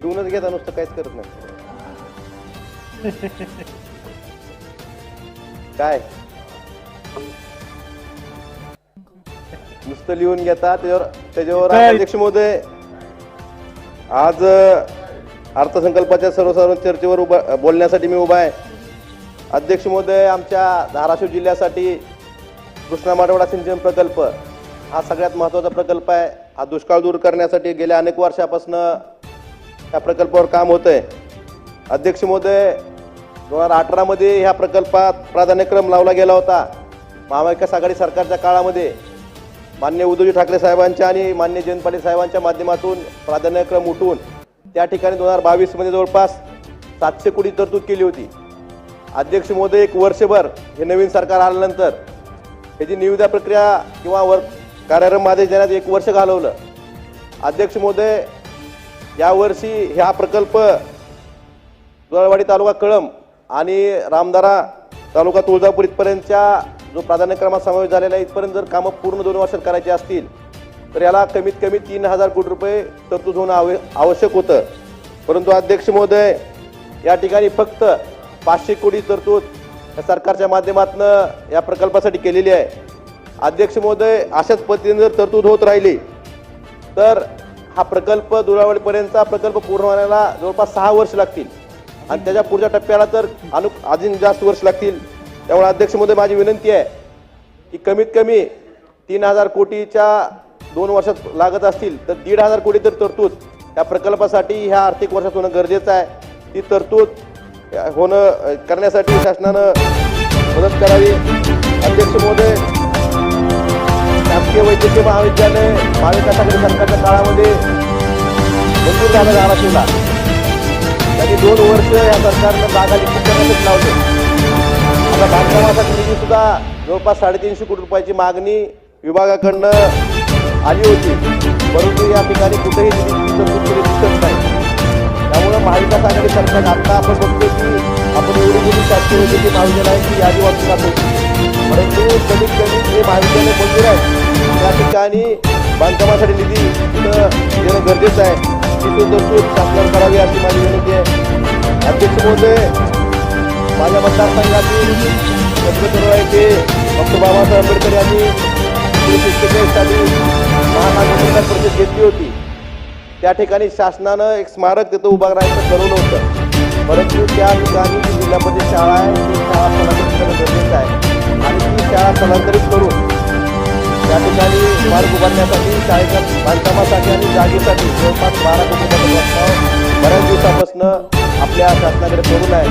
लिहूनच घेता नुसतं काहीच करत नाही. काय? नुसतं लिहून घेता त्याच्यावर त्याच्यावर? अध्यक्ष महोदय आज अर्थसंकल्पाच्या सर्वसाधारण चर्चेवर उभा बोलण्यासाठी मी उभा आहे. अध्यक्ष महोदय आमच्या धाराशिव जिल्ह्यासाठी कृष्णा माडवडा सिंचन प्रकल्प हा सगळ्यात महत्त्वाचा प्रकल्प आहे. हा दुष्काळ दूर करण्यासाठी गेल्या अनेक वर्षापासून या प्रकल्पावर काम होतं आहे अध्यक्ष महोदय दोन हजार अठरामध्ये ह्या प्रकल्पात प्राधान्यक्रम लावला गेला होता. महाविकास आघाडी सरकारच्या काळामध्ये मान्य उद्धवजी ठाकरे साहेबांच्या आणि मान्य जयंत पाटील साहेबांच्या माध्यमातून प्राधान्यक्रम उठवून त्या ठिकाणी दोन हजार बावीसमध्ये जवळपास सातशे कोटी तरतूद केली होती. अध्यक्ष महोदय एक वर्षभर हे नवीन सरकार आल्यानंतर ह्याची निविदा प्रक्रिया किंवा वर कार्यक्रम आदेश देण्यात एक वर्ष घालवलं. अध्यक्ष महोदय यावर्षी ह्या प्रकल्प दुधाळवाडी तालुका कळम आणि रामदारा तालुका तुळजापूर इथपर्यंतच्या जो प्राधान्यक्रमात समावेश झालेला आहे इथपर्यंत जर कामं पूर्ण दोन वर्षात करायची असतील तर याला कमीत कमी तीन हजार कोटी रुपये तरतूद होणं आव आवश्यक होतं. परंतु अध्यक्ष महोदय या ठिकाणी फक्त पाचशे कोटी तरतूद या सरकारच्या माध्यमातून या प्रकल्पासाठी केलेली आहे. अध्यक्ष महोदय अशाच पद्धतीने जर तरतूद होत राहिली तर हा प्रकल्प दुरावडीपर्यंतचा प्रकल्प पूर्ण होण्याला जवळपास सहा वर्ष लागतील. आणि त्याच्या पुढच्या टप्प्याला तर अनु अजून जास्त वर्ष लागतील. त्यामुळे अध्यक्ष महोदय माझी विनंती आहे की कमीत कमी तीन हजार कोटीच्या दोन वर्षात लागत असतील तर दीड हजार कोटी तर तरतूद. या प्रकल्पासाठी ह्या आर्थिक वर्षात होणं गरजेचं आहे. ती तरतूद होणं करण्यासाठी शासनानं मदत करावी. अध्यक्ष महोदय शासकीय वैद्यकीय महाविद्यालय महाविकासाकडे सरकारच्या काळामध्ये मंजूर झालं धाराशिवला. त्यांनी दोन वर्ष या सरकारनं जागा निश्चित करण्यासाठी लावले. आता बांधकामासाठी निधी सुद्धा जवळपास साडेतीनशे कोटी रुपयाची मागणी विभागाकडनं आली होती. परंतु या ठिकाणी कुठेही निधी केली दिसत नाही. त्यामुळं महाविकास आघाडी सरकार आता आपण बघतो की आपण एवढी मोठी शासकीय वैद्यकीय महाविद्यालयाची यादी वाचून परंतु कमीत कमी हे महाविद्यालय मंजूर आहे. त्या ठिकाणी बांधकामासाठी निधी देणं गरजेचं आहे. ती तरतूद शासनानं करावी अशी माझी विनंती आहे. अध्यक्ष महोदय माझ्या मतदारसंघातील छत्रपती येथे डॉक्टर बाबासाहेब आंबेडकर यांनी शिक्षकांसाठी एक्केचाळीस परिषद घेतली होती. त्या ठिकाणी शासनानं एक स्मारक तिथं उभा करायचं ठरवलं होतं. परंतु त्या ठिकाणी जिल्ह्यामध्ये शाळा आहे ती शाळा स्थलांतरित करणं गरजेचं आहे. आणि ती शाळा स्थलांतरित करून त्या ठिकाणी मार्ग उभारण्यासाठी शाळेच्या बांधकामासाठी आणि जागेसाठी जवळपास बारा कोटी प्रस्ताव बऱ्याच दिवसापासून आपल्या शासनाकडे करून आहे.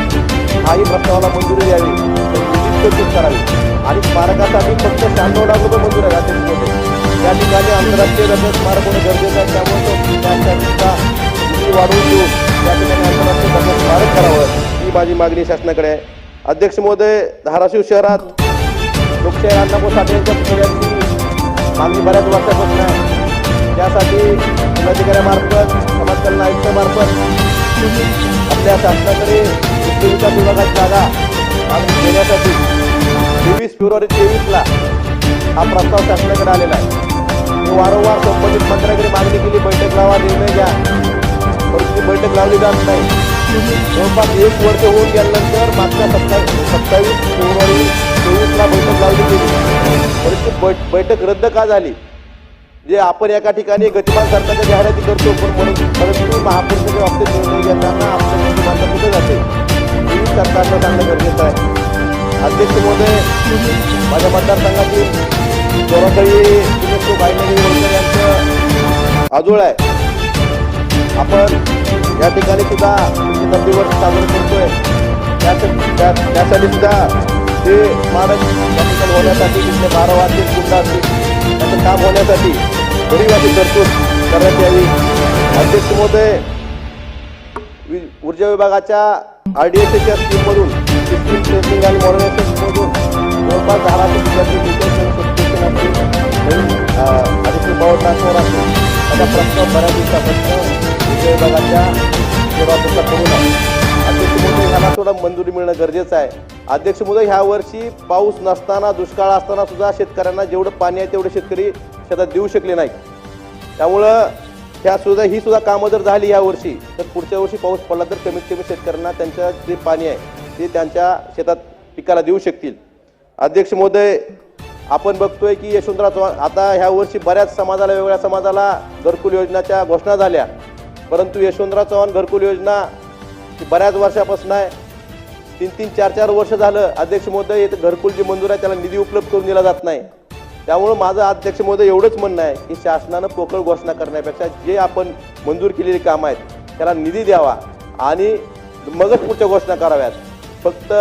हाही प्रस्तावाला मंजुरी द्यावी निधीच तरतूद करावी. आणि स्मारकासाठी फक्त शहाण्णव लाख रुपये मंजूर आहे अध्यक्ष महोदय त्या ठिकाणी आंतरराष्ट्रीय दर्जाचं स्मारक होणं गरजेचं आहे त्यामुळे तो त्यासाठीचा निधी वाढवून देऊन त्या ठिकाणी आंतरराष्ट्रीय दर्जाचं स्मारक करावं ही माझी मागणी शासनाकडे आहे. अध्यक्ष महोदय धाराशिव शहरात लोकशाही अण्णाभाऊ साठे यांच्या पुतळ्याची मागणी बऱ्याच वर्षापासून आहे त्यासाठी जिल्हाधिकाऱ्यामार्फत समाज कल्याण आयुक्तामार्फत आपल्या शासनाकडे उच्च विकास विभागाची जागा मागणी देण्यासाठी तेवीस फेब्रुवारी तेवीसला हा प्रस्ताव शासनाकडे आलेला आहे. मी वारंवार संबंधित मंत्र्याकडे मागणी केली बैठक लावा निर्णय घ्या. परंतु बैठक लावली जात नाही. जवळपास एक वर्ष होऊन गेल्यानंतर मागच्या सत्तावीस सत्तावीस फेब्रुवारी तेवीसला बैठक लावली गेली. परंतु बैठक रद्द का झाली? जे आपण एका ठिकाणी गतिमान सरकारच्या जाहिराती करतो पण परंतु परंतु महापुरुषाच्या बाबतीत निर्णय घेताना आपलं गतिमानता कुठे जाते? ही सरकारनं सांगणं गरजेचं आहे. अध्यक्ष महोदय माझ्या मतदारसंघातील चोरातळी पुण्यश्री यांचं आजोळ आहे. आपण या ठिकाणी सुद्धा तुमचे दिवस साजरे करतोय. त्यासाठी सुद्धा ते स्मारक या होण्यासाठी तिथले बारा वाजतील गुंडा असतील त्याचं काम होण्यासाठी गरीबाची तरतूद करण्यात यावी. अध्यक्ष महोदय ऊर्जा विभागाच्या आर डी एस एच्या स्कीममधून सिस्टीम टेस्टिंग आणि मॉडर्नायझेशनमधून जवळपास दहा लाख विद्यार्थी डिटेल्स सबस्टेशन असतील नवीन ॲडिशनल पॉवर ट्रान्सफॉर असतील त्याचा प्रस्ताव बऱ्याच दिवसापासून ऊर्जा विभागाच्या सेवा करून आहे अध्यक्ष महोदय ह्याला थोडा मंजुरी मिळणं गरजेचं आहे. अध्यक्ष महोदय ह्या वर्षी पाऊस नसताना दुष्काळ असताना सुद्धा शेतकऱ्यांना जेवढं पाणी आहे तेवढं शेतकरी शेतात देऊ शकले नाही त्यामुळं ह्या सुद्धा ही सुद्धा कामं जर झाली या वर्षी तर पुढच्या वर्षी पाऊस पडला तर कमीत कमी शेतकऱ्यांना त्यांच्या जे पाणी आहे ते त्यांच्या शेतात पिकाला देऊ शकतील. अध्यक्ष महोदय आपण बघतोय की यशवंतराव चव्हाण आता ह्या वर्षी बऱ्याच समाजाला वेगळ्या समाजाला घरकुल योजनाच्या घोषणा झाल्या. परंतु यशवंतराव चव्हाण घरकुल योजना ही बऱ्याच वर्षापासून आहे. तीन तीन चार चार वर्ष झालं अध्यक्ष महोदय इथं घरकुल जी मंजूर आहे त्याला निधी उपलब्ध करून दिला जात नाही. त्यामुळं माझं अध्यक्ष महोदय एवढंच म्हणणं आहे की शासनानं पोकळ घोषणा करण्यापेक्षा जे आपण मंजूर केलेली कामं आहेत त्याला निधी द्यावा आणि मगच पुढच्या घोषणा कराव्यात. फक्त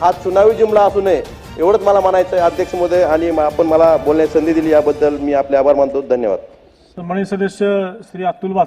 हा चुनावी जुमला असू नये एवढंच मला म्हणायचं आहे अध्यक्ष महोदय आणि आपण मला बोलण्याची संधी दिली याबद्दल मी आपले आभार मानतो. धन्यवाद. सम्मानित सदस्य श्री अतुल बात